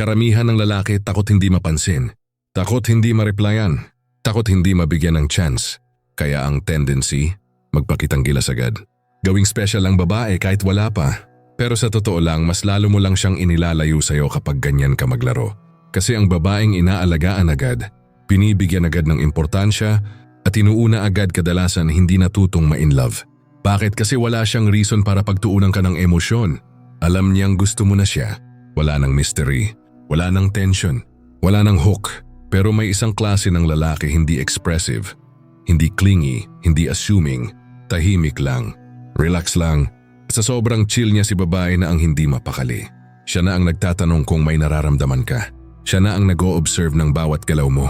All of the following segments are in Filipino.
Karamihan ng lalaki takot hindi mapansin. Takot hindi ma-replyan. Takot hindi mabigyan ng chance. Kaya ang tendency, magpakitang gilas agad. Gawing special ang babae kahit wala pa. Pero sa totoo lang, mas lalo mo lang siyang inilalayo sa'yo kapag ganyan ka maglaro. Kasi ang babaeng inaalagaan agad, pinibigyan agad ng importansya at inuuna agad kadalasan hindi natutong ma-in love. Bakit? Kasi wala siyang reason para pagtuunan ka ng emosyon. Alam niyang gusto mo na siya. Wala nang mystery. Wala nang tension. Wala nang hook. Pero may isang klase ng lalaki hindi expressive. Hindi clingy. Hindi assuming. Tahimik lang. Relax lang. Sa sobrang chill niya si babae na ang hindi mapakali. Siya na ang nagtatanong kung may nararamdaman ka. Siya na ang nag-o-observe ng bawat galaw mo.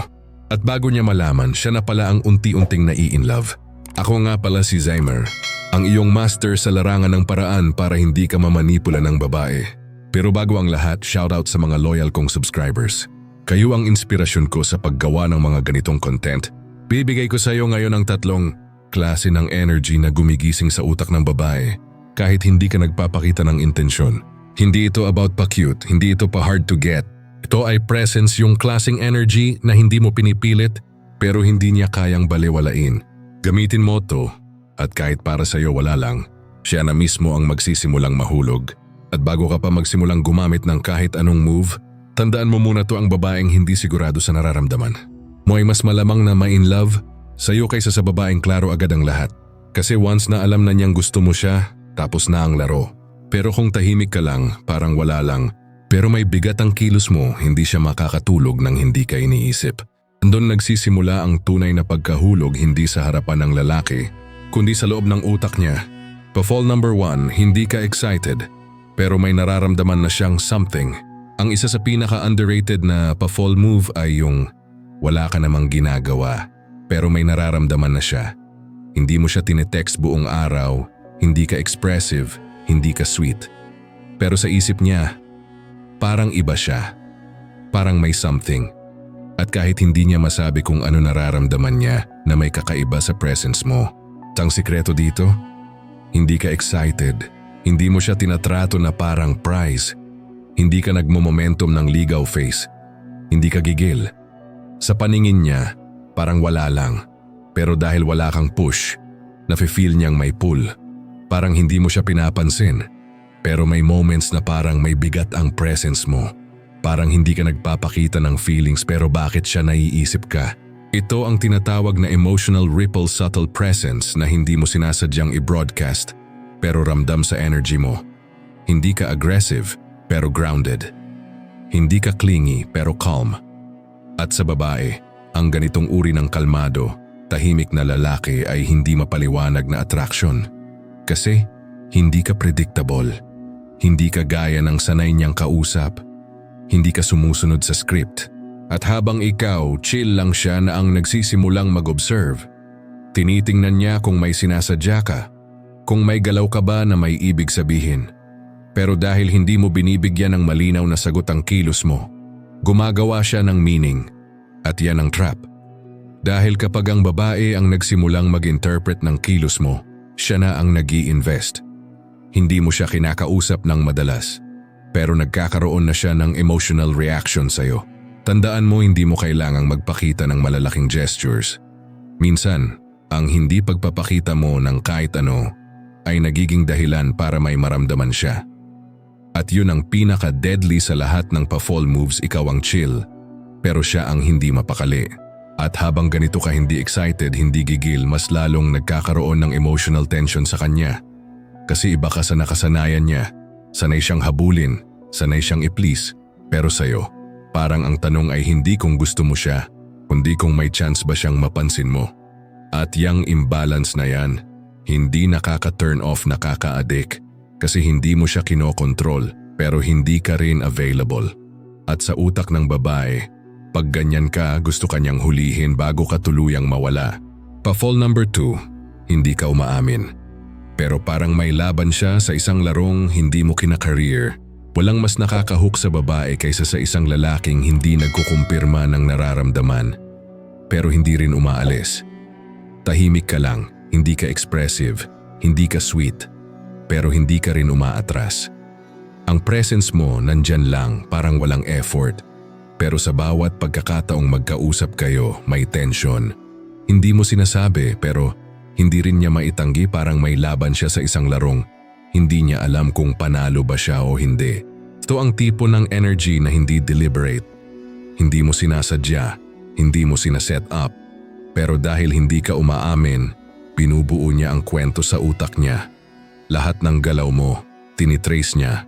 At bago niya malaman, siya na pala ang unti-unting nai-in love. Ako nga pala si Zymer, ang iyong master sa larangan ng paraan para hindi ka mamanipula ng babae. Pero bago ang lahat, shoutout sa mga loyal kong subscribers. Kayo ang inspirasyon ko sa paggawa ng mga ganitong content. Bibigay ko sa iyo ngayon ang tatlong klase ng energy na gumigising sa utak ng babae kahit hindi ka nagpapakita ng intensyon. Hindi ito about pa-cute, hindi ito pa-hard to get. Ito ay presence yung klaseng energy na hindi mo pinipilit pero hindi niya kayang balewalain. Gamitin mo to at kahit para sa iyo wala lang, siya na mismo ang magsisimulang mahulog. At bago ka pa magsimulang gumamit ng kahit anong move, tandaan mo muna to ang babaeng hindi sigurado sa nararamdaman. Mo ay mas malamang na ma-in love sa iyo kaysa sa babaeng klaro agad ang lahat. Kasi once na alam na niyang gusto mo siya, tapos na ang laro. Pero kung tahimik ka lang, parang wala lang. Pero may bigat ang kilos mo, hindi siya makakatulog nang hindi ka iniisip. Doon nagsisimula ang tunay na pagkahulog hindi sa harapan ng lalaki, kundi sa loob ng utak niya. Pa-fall number one, hindi ka excited, pero may nararamdaman na siyang something. Ang isa sa pinaka-underrated na pa-fall move ay yung wala ka namang ginagawa, pero may nararamdaman na siya. Hindi mo siya tinetext buong araw, hindi ka expressive, hindi ka sweet. Pero sa isip niya, parang iba siya. Parang may something. At kahit hindi niya masabi kung ano nararamdaman niya na may kakaiba sa presence mo. Tang sikreto dito? Hindi ka excited. Hindi mo siya tinatrato na parang prize. Hindi ka nagmo-momentum ng ligaw face. Hindi ka gigil. Sa paningin niya, parang wala lang. Pero dahil wala kang push, nafe-feel niyang may pull. Parang hindi mo siya pinapansin. Pero may moments na parang may bigat ang presence mo. Parang hindi ka nagpapakita ng feelings pero bakit siya naiisip ka. Ito ang tinatawag na emotional ripple subtle presence na hindi mo sinasadyang i-broadcast pero ramdam sa energy mo. Hindi ka aggressive pero grounded. Hindi ka clingy pero calm. At sa babae, ang ganitong uri ng kalmado, tahimik na lalaki ay hindi mapaliwanag na attraction. Kasi hindi ka predictable. Hindi ka gaya ng sanay niyang kausap. Hindi ka sumusunod sa script. At habang ikaw, chill lang siya na ang nagsisimulang mag-observe. Tinitingnan niya kung may sinasadya ka. Kung may galaw ka ba na may ibig sabihin. Pero dahil hindi mo binibigyan ng malinaw na sagot ang kilos mo, gumagawa siya ng meaning. At yan ang trap. Dahil kapag ang babae ang nagsimulang mag-interpret ng kilos mo, siya na ang nag invest Hindi mo siya kinakausap ng madalas, pero nagkakaroon na siya ng emotional reaction sa'yo. Tandaan mo hindi mo kailangang magpakita ng malalaking gestures. Minsan, ang hindi pagpapakita mo ng kahit ano ay nagiging dahilan para may maramdaman siya. At yun ang pinaka-deadly sa lahat ng pa-fall moves ikaw ang chill, pero siya ang hindi mapakali. At habang ganito ka hindi excited, hindi gigil, mas lalong nagkakaroon ng emotional tension sa kanya. Kasi iba ka sa nakasanayan niya. Sanay siyang habulin, sanay siyang i-please. Pero sa'yo, parang ang tanong ay hindi kung gusto mo siya, kundi kung may chance ba siyang mapansin mo. At yang imbalance na yan, hindi nakaka-turn off nakaka-addict kasi hindi mo siya kinokontrol pero hindi ka rin available. At sa utak ng babae, pag ganyan ka, gusto kanyang hulihin bago ka tuluyang mawala. Pa-fall number 2, hindi ka umaamin. Pero parang may laban siya sa isang larong hindi mo kinakareer. Walang mas nakakahook sa babae kaysa sa isang lalaking hindi nagkukumpirma ng nararamdaman. Pero hindi rin umaalis. Tahimik ka lang, hindi ka expressive, hindi ka sweet, pero hindi ka rin umaatras. Ang presence mo nandyan lang parang walang effort. Pero sa bawat pagkakataong magkausap kayo, may tension. Hindi mo sinasabi pero hindi rin niya maitanggi parang may laban siya sa isang larong. Hindi niya alam kung panalo ba siya o hindi. Ito ang tipo ng energy na hindi deliberate. Hindi mo sinasadya, hindi mo sinaset up. Pero dahil hindi ka umaamin, binubuo niya ang kwento sa utak niya. Lahat ng galaw mo, tinitrace niya.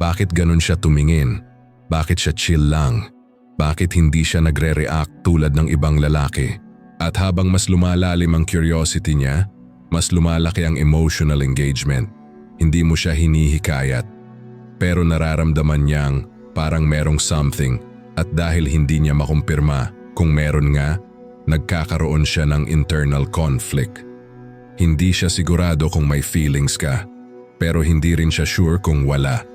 Bakit ganun siya tumingin? Bakit siya chill lang? Bakit hindi siya nagre-react tulad ng ibang lalaki? At habang mas lumalalim ang curiosity niya, mas lumalaki ang emotional engagement. Hindi mo siya hinihikayat. Pero nararamdaman niyang parang merong something at dahil hindi niya makumpirma kung meron nga, nagkakaroon siya ng internal conflict. Hindi siya sigurado kung may feelings ka, pero hindi rin siya sure kung wala.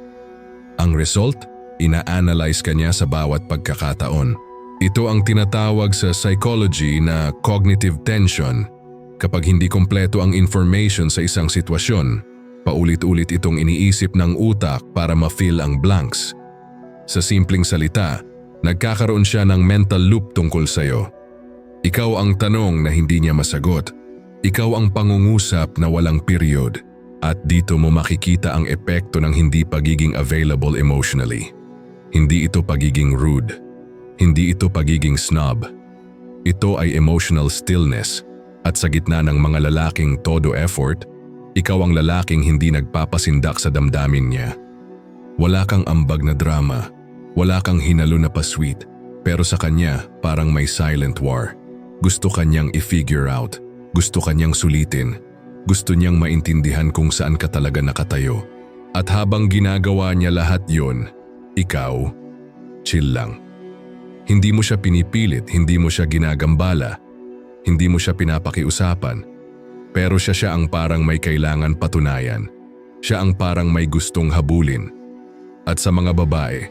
Ang result, ina-analyze ka niya sa bawat pagkakataon. Ito ang tinatawag sa psychology na cognitive tension. Kapag hindi kompleto ang information sa isang sitwasyon, paulit-ulit itong iniisip ng utak para ma-fill ang blanks. Sa simpleng salita, nagkakaroon siya ng mental loop tungkol sa'yo. Ikaw ang tanong na hindi niya masagot. Ikaw ang pangungusap na walang period. At dito mo makikita ang epekto ng hindi pagiging available emotionally. Hindi ito pagiging rude. Hindi ito pagiging snob. Ito ay emotional stillness. At sa gitna ng mga lalaking todo effort, ikaw ang lalaking hindi nagpapasindak sa damdamin niya. Wala kang ambag na drama. Wala kang hinalo na pa-sweet. Pero sa kanya, parang may silent war. Gusto kanyang i-figure out. Gusto kanyang sulitin. Gusto niyang maintindihan kung saan ka talaga nakatayo. At habang ginagawa niya lahat yon, ikaw, chill lang. Hindi mo siya pinipilit, hindi mo siya ginagambala, hindi mo siya pinapakiusapan. Pero siya siya ang parang may kailangan patunayan. Siya ang parang may gustong habulin. At sa mga babae,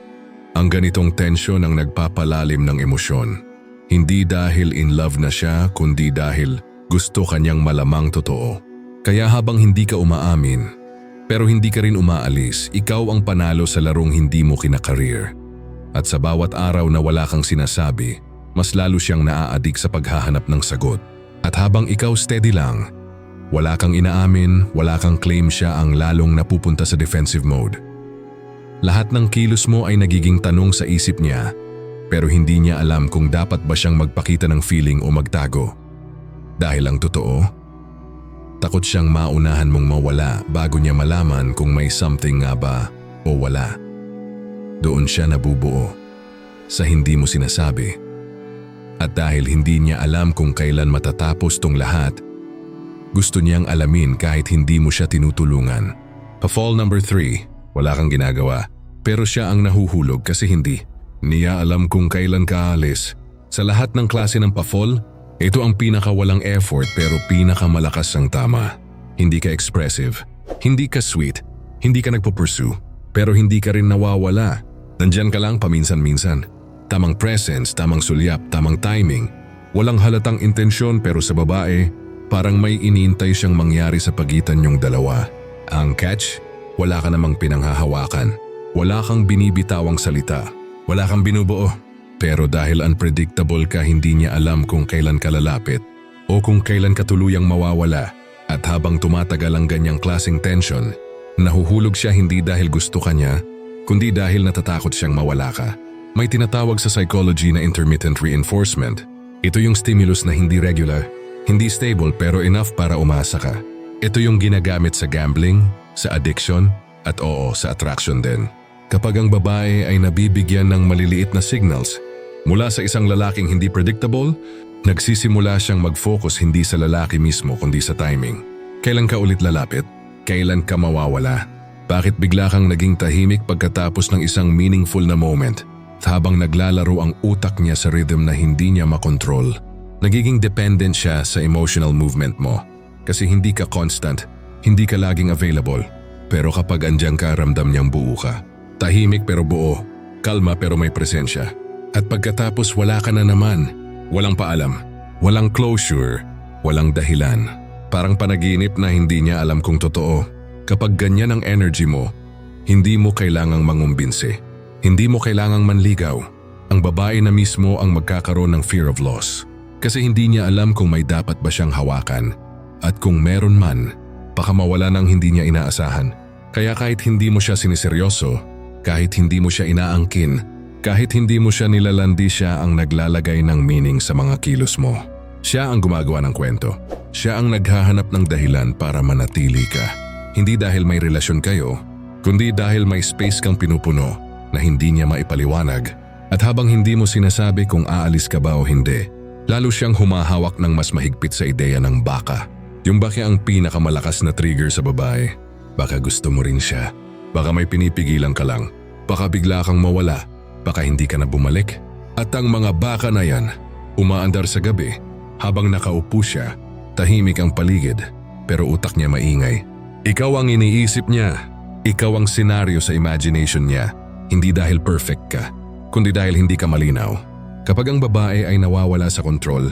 ang ganitong tensyon ang nagpapalalim ng emosyon. Hindi dahil in love na siya, kundi dahil gusto kanyang malamang totoo. Kaya habang hindi ka umaamin, pero hindi ka rin umaalis, ikaw ang panalo sa larong hindi mo kinakareer. At sa bawat araw na wala kang sinasabi, mas lalo siyang naaadik sa paghahanap ng sagot. At habang ikaw steady lang, wala kang inaamin, wala kang claim siya ang lalong napupunta sa defensive mode. Lahat ng kilos mo ay nagiging tanong sa isip niya, pero hindi niya alam kung dapat ba siyang magpakita ng feeling o magtago. Dahil ang totoo, takot siyang maunahan mong mawala bago niya malaman kung may something nga ba o wala. Doon siya nabubuo, sa hindi mo sinasabi. At dahil hindi niya alam kung kailan matatapos tong lahat, gusto niyang alamin kahit hindi mo siya tinutulungan. Pa-fall number 3, wala kang ginagawa. Pero siya ang nahuhulog kasi hindi. Niya alam kung kailan ka alis. Sa lahat ng klase ng pa-fall, ito ang pinakawalang effort pero pinakamalakas ang tama. Hindi ka expressive, hindi ka sweet, hindi ka nagpo-pursue, pero hindi ka rin nawawala. Nandyan ka lang paminsan-minsan. Tamang presence, tamang sulyap, tamang timing. Walang halatang intensyon pero sa babae, parang may iniintay siyang mangyari sa pagitan niyong dalawa. Ang catch, wala ka namang pinanghahawakan. Wala kang binibitawang salita. Wala kang binubuo. Pero dahil unpredictable ka hindi niya alam kung kailan ka lalapit o kung kailan ka tuluyang mawawala at habang tumatagal ang ganyang klaseng tension, nahuhulog siya hindi dahil gusto ka niya, kundi dahil natatakot siyang mawala ka. May tinatawag sa psychology na intermittent reinforcement. Ito yung stimulus na hindi regular, hindi stable pero enough para umasa ka. Ito yung ginagamit sa gambling, sa addiction, at oo sa attraction din. Kapag ang babae ay nabibigyan ng maliliit na signals mula sa isang lalaking hindi predictable, nagsisimula siyang mag-focus hindi sa lalaki mismo kundi sa timing. Kailan ka ulit lalapit? Kailan ka mawawala? Bakit bigla kang naging tahimik pagkatapos ng isang meaningful na moment? Habang naglalaro ang utak niya sa rhythm na hindi niya makontrol. Nagiging dependent siya sa emotional movement mo. Kasi hindi ka constant, hindi ka laging available. Pero kapag andyan ka, ramdam niyang buo ka. Tahimik pero buo, kalma pero may presensya. At pagkatapos wala ka na naman, walang paalam, walang closure, walang dahilan. Parang panaginip na hindi niya alam kung totoo. Kapag ganyan ang energy mo, Hindi mo kailangang mangumbinsi. Hindi mo kailangang manligaw. Ang babae na mismo ang magkakaroon ng fear of loss. Kasi hindi niya alam kung may dapat ba siyang hawakan. At kung meron man, baka mawala ng hindi niya inaasahan. Kaya kahit hindi mo siya siniseryoso, kahit hindi mo siya inaangkin, kahit hindi mo siya nilalandi siya ang naglalagay ng meaning sa mga kilos mo. Siya ang gumagawa ng kwento. Siya ang naghahanap ng dahilan para manatili ka. Hindi dahil may relasyon kayo, kundi dahil may space kang pinupuno na hindi niya maipaliwanag. At habang hindi mo sinasabi kung aalis ka ba o hindi, lalo siyang humahawak ng mas mahigpit sa ideya ng baka. Yung baka ang pinakamalakas na trigger sa babae. Baka gusto mo rin siya. Baka may pinipigilan ka lang. Baka bigla kang mawala. Baka hindi ka na bumalik. At ang mga baka na yan, umaandar sa gabi habang nakaupo siya, tahimik ang paligid pero utak niya maingay. Ikaw ang iniisip niya. Ikaw ang senaryo sa imagination niya. Hindi dahil perfect ka, kundi dahil hindi ka malinaw. Kapag ang babae ay nawawala sa kontrol,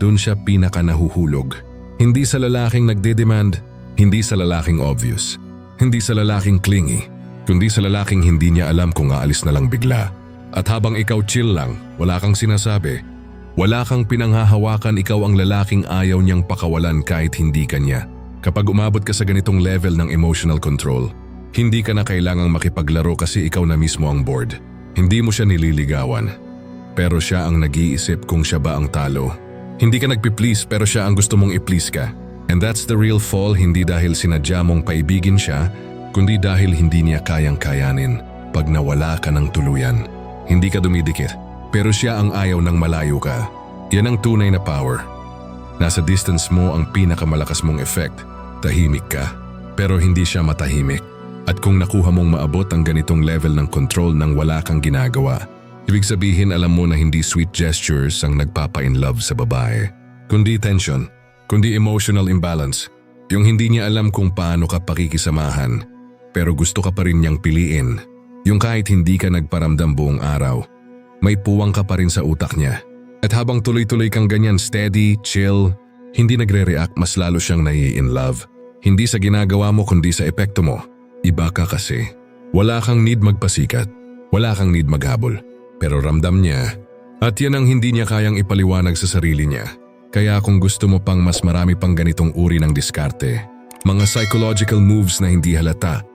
dun siya pinaka nahuhulog. Hindi sa lalaking nagde-demand, hindi sa lalaking obvious, hindi sa lalaking clingy, kundi sa lalaking hindi niya alam kung aalis na lang bigla. At habang ikaw chill lang, wala kang sinasabi, wala kang pinanghahawakan ikaw ang lalaking ayaw niyang pakawalan kahit hindi kanya. Kapag umabot ka sa ganitong level ng emotional control, hindi ka na kailangang makipaglaro kasi ikaw na mismo ang board. Hindi mo siya nililigawan. Pero siya ang nag-iisip kung siya ba ang talo. Hindi ka nagpi-please pero siya ang gusto mong i-please ka. And that's the real fall hindi dahil sinadya mong paibigin siya, kundi dahil hindi niya kayang kayanin pag nawala ka ng tuluyan. Hindi ka dumidikit, pero siya ang ayaw ng malayo ka. Yan ang tunay na power. Nasa distance mo ang pinakamalakas mong effect. Tahimik ka, pero hindi siya matahimik. At kung nakuha mong maabot ang ganitong level ng control nang wala kang ginagawa, ibig sabihin alam mo na hindi sweet gestures ang nagpapa-in love sa babae, kundi tension, kundi emotional imbalance. Yung hindi niya alam kung paano ka pakikisamahan, pero gusto ka pa rin niyang piliin. Yung kahit hindi ka nagparamdam buong araw, may puwang ka pa rin sa utak niya. At habang tuloy-tuloy kang ganyan steady, chill, hindi nagre-react mas lalo siyang nai-in love. Hindi sa ginagawa mo kundi sa epekto mo. Iba ka kasi. Wala kang need magpasikat. Wala kang need maghabol. Pero ramdam niya. At yan ang hindi niya kayang ipaliwanag sa sarili niya. Kaya kung gusto mo pang mas marami pang ganitong uri ng diskarte, mga psychological moves na hindi halata,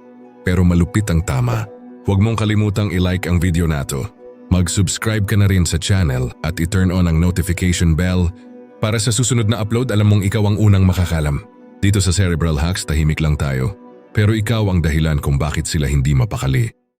pero malupit ang tama, huwag mong kalimutang i-like ang video na to. Mag-subscribe ka na rin sa channel at i-turn on ang notification bell para sa susunod na upload alam mong ikaw ang unang makakalam. Dito sa Cerebral Hacks tahimik lang tayo, pero ikaw ang dahilan kung bakit sila hindi mapakali.